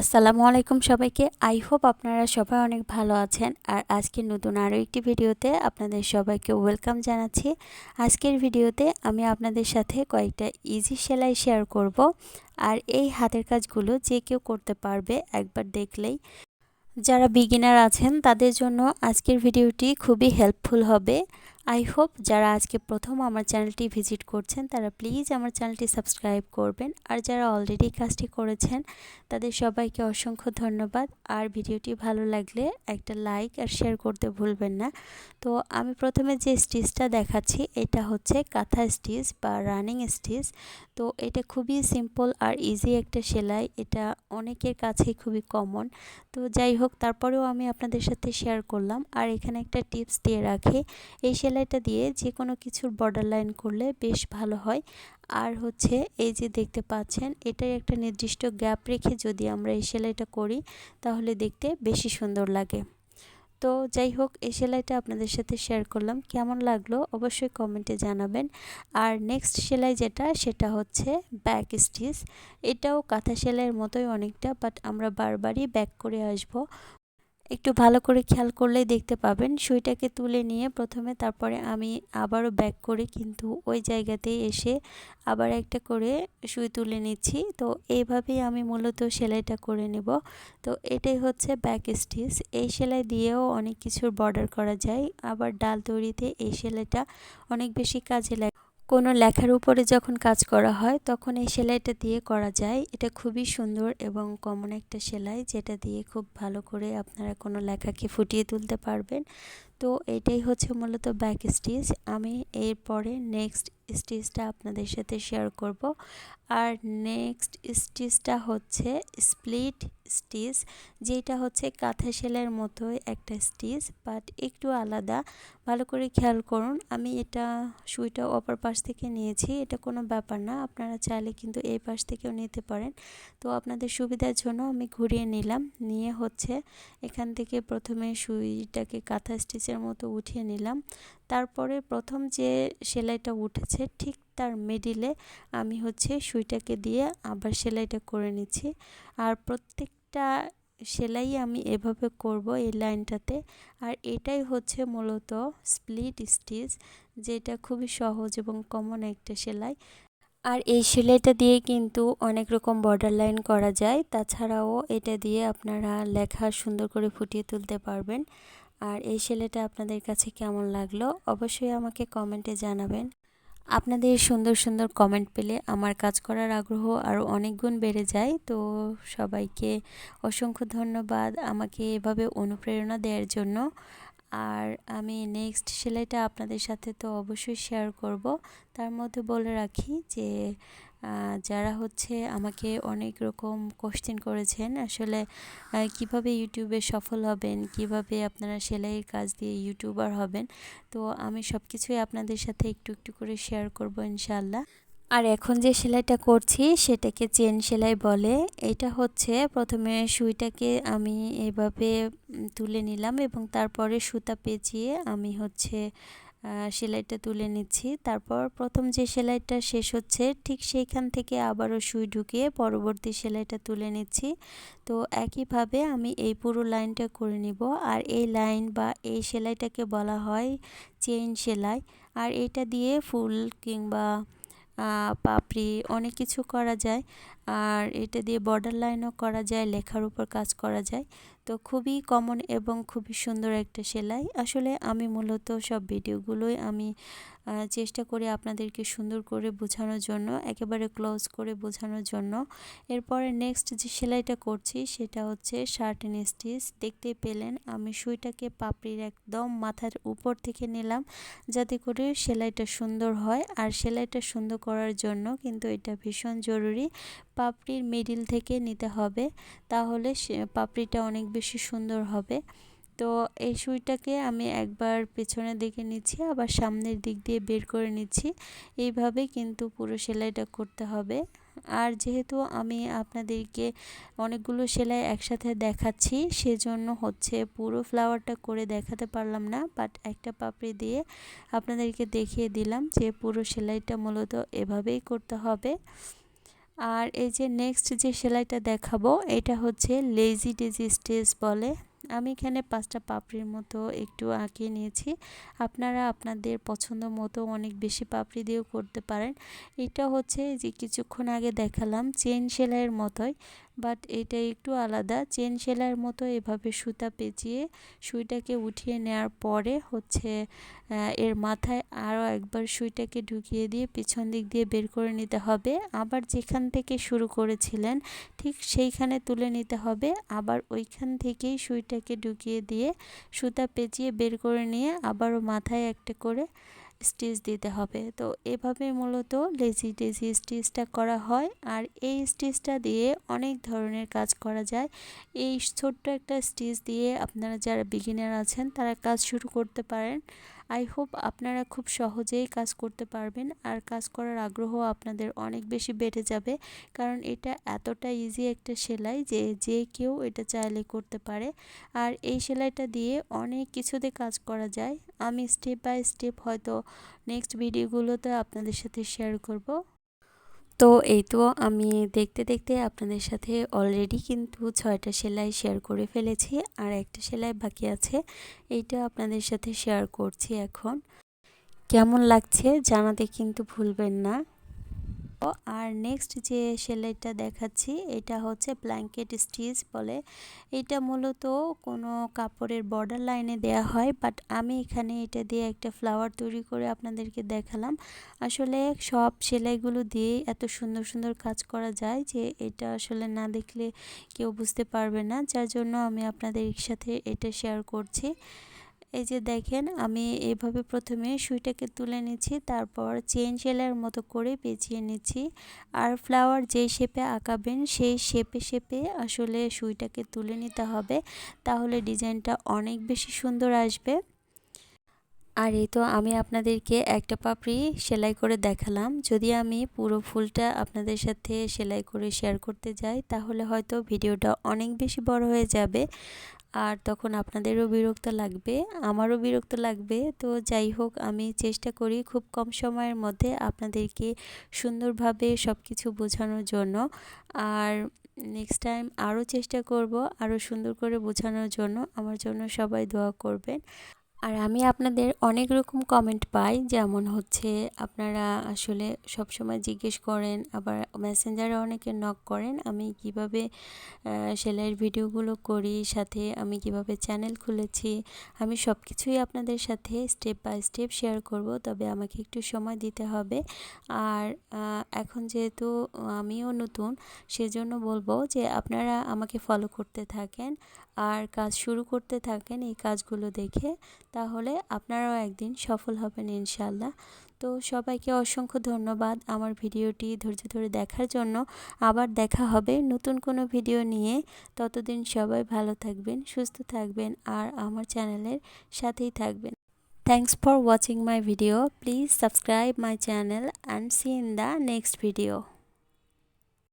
আসসালামু আলাইকুম সবাইকে। আই হোপ আপনারা সবাই অনেক ভালো আছেন। আর আজকে নতুন আরও একটি ভিডিওতে আপনাদের সবাইকে ওয়েলকাম জানাচ্ছি। আজকের ভিডিওতে আমি আপনাদের সাথে কয়েকটা ইজি সেলাই শেয়ার করব। আর এই হাতের কাজগুলো যে কেউ করতে পারবে একবার দেখলেই। যারা বিগিনার আছেন, তাদের জন্য আজকের ভিডিওটি খুবই হেল্পফুল হবে। আই হোপ যারা আজকে প্রথম আমার চ্যানেলটি ভিজিট করছেন, তারা প্লিজ আমার চ্যানেলটি সাবস্ক্রাইব করবেন। আর যারা অলরেডি কাজটি করেছেন, তাদের সবাইকে অসংখ্য ধন্যবাদ। আর ভিডিওটি ভালো লাগলে একটা লাইক আর শেয়ার করতে ভুলবেন না। তো আমি প্রথমে যে স্টিচটা দেখাচ্ছি, এটা হচ্ছে কাঁথা স্টিচ বা রানিং স্টিচ তো এটা খুবই সিম্পল আর ইজি একটা সেলাই। এটা অনেকের কাছেই খুবই কমন তো যাই হোক, তারপরেও আমি আপনাদের সাথে শেয়ার করলাম। আর এখানে একটা টিপস দিয়ে রাখি। এই সেলাইটা দিয়ে যে কোনো কিছুর বর্ডার লাইন করলে বেশ ভালো হয়। আর হচ্ছে এই যে দেখতে পাচ্ছেন, এটাই একটা নির্দিষ্ট গ্যাপ রেখে যদি আমরা এই সেলাইটা করি, তাহলে দেখতে বেশি সুন্দর লাগে। তো যাই হোক, এই সেলাইটা আপনাদের সাথে শেয়ার করলাম। কেমন লাগল অবশ্যই কমেন্টে জানাবেন। আর নেক্সট সেলাই যেটা, সেটা হচ্ছে ব্যাক স্টিচ এটাও কাঁথা সেলাইয়ের মতোই অনেকটা বাট আমরা বারবারই ব্যাক করে আসব। একটু ভালো করে খেয়াল করলেই দেখতে পাবেন। সুইটাকে তুলে নিয়ে প্রথমে তারপরে আমি আবারও ব্যাক করে কিন্তু ওই জায়গাতেই এসে আবার একটা করে সুই তুলে নিচ্ছি। তো এইভাবেই আমি মূলত সেলাইটা করে নেব। তো এটাই হচ্ছে ব্যাক স্টিচ এই সেলাই দিয়েও অনেক কিছুর বর্ডার করা যায়। আবার ডাল তৈরিতে এই সেলাইটা অনেক বেশি কাজে লাগে। কোনো লেখার উপরে যখন কাজ করা হয়, তখন এই সেলাইটা দিয়ে করা যায়। এটা খুবই সুন্দর এবং কমন একটা সেলাই, যেটা দিয়ে খুব ভালো করে আপনারা কোনো লেখাকে ফুটিয়ে তুলতে পারবেন। তো এটাই হচ্ছে মূলত ব্যাক স্টিচ আমি এরপরে নেক্সট স্টিচটা আপনাদের সাথে শেয়ার করব। আর নেক্সট স্টিচটা হচ্ছে স্প্লিট স্টিচ যেটা হচ্ছে কাঁথা সেলাইয়ের মতোই একটা স্টিচ বাট একটু আলাদা। ভালো করে খেয়াল করুন, আমি এটা সুইটা অপর পাশ থেকে নিয়েছি, এটা কোনো ব্যাপার না, আপনারা চাইলে কিন্তু এই পাশ থেকেও নিতে পারেন। তো আপনাদের সুবিধার জন্য আমি ঘুরিয়ে নিলাম, নিয়ে হচ্ছে এখান থেকে প্রথমে সুইটাকে কাঁথা স্টিচের মতো উঠিয়ে নিলাম। তারপরে প্রথম যে সেলাইটা উঠেছে, ঠিক তার মিডিলে আমি হচ্ছে সুইটাকে দিয়ে আবার সেলাইটা করে নিচ্ছি। আর প্রত্যেকটা সেলাই আমি এভাবে করব এই লাইনটাতে। আর এটাই হচ্ছে মূলত স্প্লিট স্টিচ, যেটা খুবই সহজ এবং কমন একটা সেলাই। আর এই সেলাইটা দিয়ে কিন্তু অনেক রকম বর্ডার লাইন করা যায়। তাছাড়াও এটা দিয়ে আপনারা লেখা সুন্দর করে ফুটিয়ে তুলতে পারবেন। আর এই সেলাইটা আপনাদের কাছে কেমন লাগল অবশ্যই আমাকে কমেন্টে জানাবেন। আপনাদের সুন্দর সুন্দর কমেন্ট পেলে আমার কাজ করার আগ্রহ আরও অনেক গুণ বেড়ে যায়। তো সবাইকে অসংখ্য ধন্যবাদ আমাকে এভাবে অনুপ্রেরণা দেওয়ার জন্য। আর আমি নেক্সট সেলাইটা আপনাদের সাথে তো অবশ্যই শেয়ার করব। তার মধ্যে বলে রাখি যে যারা হচ্ছে আমাকে অনেক রকম কোশ্চেন করেছেন, আসলে কীভাবে ইউটিউবে সফল হবেন, কীভাবে আপনারা সেলাইয়ের কাজ দিয়ে ইউটিউবার হবেন, তো আমি সব কিছুই আপনাদের সাথে একটু একটু করে শেয়ার করব ইনশাল্লাহ আর এখন যে সেলাইটা করছি, সেটাকে চেন সেলাই বলে, এটা হচ্ছে প্রথমে সুইটাকে আমি এভাবে তুলে নিলাম এবং তারপরে সুতা পেঁচিয়ে আমি হচ্ছে সেলাইটা তুলে নিচ্ছি। তারপর প্রথম যে সেলাইটা শেষ হচ্ছে, ঠিক সেইখান থেকে আবারও সুই ঢুকিয়ে পরবর্তী সেলাইটা তুলে নিচ্ছি। তো একইভাবে আমি এই পুরো লাইনটা করে নিব। আর এই লাইন বা এই সেলাইটাকে বলা হয় চেইন সেলাই। আর এটা দিয়ে ফুল কিংবা পাপড়ি অনেক কিছু করা যায়। আর এটা দিয়ে বর্ডার লাইনও করা যায়, লেখার উপর কাজ করা যায়। তো খুবই কমন এবং খুবই সুন্দর একটা সেলাই। আসলে আমি মূলত সব ভিডিওগুলোই আমি চেষ্টা করি আপনাদেরকে সুন্দর করে বোঝানোর জন্য, একেবারে ক্লোজ করে বোঝানোর জন্য। এরপরে নেক্সট যে সেলাইটা করছি, সেটা হচ্ছে শার্ট স্টিচ দেখতেই পেলেন, আমি সুইটাকে পাপড়ির একদম মাথার উপর থেকে নিলাম, যাতে করে সেলাইটা সুন্দর হয়। আর সেলাইটা সুন্দর করার জন্য কিন্তু এটা ভীষণ জরুরি। পাপড়ির মিডিল থেকে নিতে হবে, তাহলে পাপড়িটা অনেক বেশি সুন্দর হবে। তো এই সুইটাকে আমি একবার পেছনের দিকে নিচ্ছি, আবার সামনের দিক দিয়ে বের করে নিচ্ছি। এইভাবে কিন্তু পুরো সেলাইটা করতে হবে। আর যেহেতু আমি আপনাদেরকে অনেকগুলো সেলাই একসাথে দেখাচ্ছি, সেজন্য হচ্ছে পুরো ফ্লাওয়ারটা করে দেখাতে পারলাম না বাট একটা পাপড়ি দিয়ে আপনাদেরকে দেখিয়ে দিলাম যে পুরো সেলাইটা মূলত এভাবেই করতে হবে। আর এই যে নেক্সট যে সেলাইটা দেখাবো, এটা হচ্ছে লেজি ডেজি স্টেজ বলে। আমি এখানে পাঁচটা পাপড়ির মতো একটু আঁকিয়ে নিয়েছি। আপনারা আপনাদের পছন্দ মতো অনেক বেশি পাপড়ি দিয়েও করতে পারেন। এটা হচ্ছে যে কিছুক্ষণ আগে দেখালাম চেন সেলাইয়ের মতোই। বাট এটা একটু আলাদা। চেন সেলাইয়ের মতো এভাবে সুতা পেঁচিয়ে সুইটাকে উঠিয়ে নেওয়ার পরে হচ্ছে এর মাথায় আরও একবার সুইটাকে ঢুকিয়ে দিয়ে পিছন দিক দিয়ে বের করে নিতে হবে। আবার যেখান থেকে শুরু করেছিলেন ঠিক সেইখানে তুলে নিতে হবে। আবার ওইখান থেকেই সুইটাকে ঢুকিয়ে দিয়ে সুতা পেঁচিয়ে বের করে নিয়ে আবারও মাথায় একটা করে স্টিচ দিতে হবে। তো এভাবে মূলত লেজি ডেজি স্টিচটা করা হয়। আর এই স্টিচটা দিয়ে অনেক ধরনের কাজ করা যায়। এই ছোট্ট একটা স্টিচ দিয়ে আপনারা যারা বিগিনার আছেন, তারা কাজ শুরু করতে পারেন। আই হোপ আপনারা খুব সহজেই কাজ করতে পারবেন। আর কাজ করার আগ্রহ আপনাদের অনেক বেশি বেড়ে যাবে। কারণ এটা এতটা ইজি একটা সেলাই যে যে কেউ এটা চাইলে করতে পারে। আর এই সেলাইটা দিয়ে অনেক কিছুতে কাজ করা যায়। আমি স্টেপ বাই স্টেপ হয়তো নেক্সট ভিডিওগুলোতে আপনাদের সাথে শেয়ার করব। তো এই তো আমি দেখতে দেখতে আপনাদের সাথে অলরেডি কিন্তু ছয়টা সেলাই শেয়ার করে ফেলেছি আর একটা সেলাই বাকি আছে, এইটা আপনাদের সাথে শেয়ার করছি এখন। কেমন লাগছে জানাতে কিন্তু ভুলবেন না। আর নেক্সট যে সেলাইটা দেখাচ্ছি, এটা হচ্ছে ব্ল্যাঙ্কেট স্টিচ বলে। এটা মূলত কোনো কাপড়ের বর্ডার লাইনে দেয়া হয় বাট আমি এখানে এটা দিয়ে একটা ফ্লাওয়ার তৈরি করে আপনাদেরকে দেখালাম। আসলে সব সেলাইগুলো দিয়ে এত সুন্দর সুন্দর কাজ করা যায় যে এটা আসলে না দেখলে কেউ বুঝতে পারবে না, যার জন্য আমি আপনাদের সাথে এটা শেয়ার করছি। এই যে দেখেন, আমি এভাবে প্রথমে সুইটাকে তুলে নিচ্ছি, তারপর চেন সেলাইয়ের মতো করে পেঁচিয়ে নিচ্ছি। আর ফ্লাওয়ার যেই শেপে আঁকাবেন, সেই শেপে শেপে আসলে সুইটাকে তুলে নিতে হবে, তাহলে ডিজাইনটা অনেক বেশি সুন্দর আসবে। আর এই তো আমি আপনাদেরকে একটা পাপড়ি সেলাই করে দেখালাম। যদি আমি পুরো ফুলটা আপনাদের সাথে সেলাই করে শেয়ার করতে যাই, তাহলে হয়তো ভিডিওটা অনেক বেশি বড় হয়ে যাবে। আর তখন আপনাদেরও বিরক্ত লাগবে, আমারও বিরক্ত লাগবে। তো যাই হোক, আমি চেষ্টা করি খুব কম সময়ের মধ্যে আপনাদেরকে সুন্দরভাবে সব কিছু বোঝানোর জন্য। আর নেক্সট টাইম আরও চেষ্টা করব আরও সুন্দর করে বোঝানোর জন্য। আমার জন্য সবাই দোয়া করবেন। আর আমি আপনাদের অনেক রকম কমেন্ট পাই, যেমন হচ্ছে আপনারা আসলে সব সময় জিজ্ঞেস করেন, আবার মেসেঞ্জারে অনেকে নক করেন, আমি কীভাবে সেলাইয়ের ভিডিওগুলো করি, সাথে আমি কীভাবে চ্যানেল খুলেছি, আমি সব কিছুই আপনাদের সাথে স্টেপ বাই স্টেপ শেয়ার করব, তবে আমাকে একটু সময় দিতে হবে। আর এখন যেহেতু আমিও নতুন, সেজন্য বলব যে আপনারা আমাকে ফলো করতে থাকেন, আর কাজ শুরু করতে থাকেন এই কাজগুলো দেখে তাহলে আপনারাও একদিন সফল হবেন ইনশাল্লাহ তো সবাইকে অসংখ্য ধন্যবাদ আমার ভিডিওটি ধৈর্য ধরে দেখার জন্য। আবার দেখা হবে নতুন কোনো ভিডিও নিয়ে। ততদিন সবাই ভালো থাকবেন, সুস্থ থাকবেন আর আমার চ্যানেলের সাথেই থাকবেন। Thanks for watching my video please subscribe my channel and see in the next video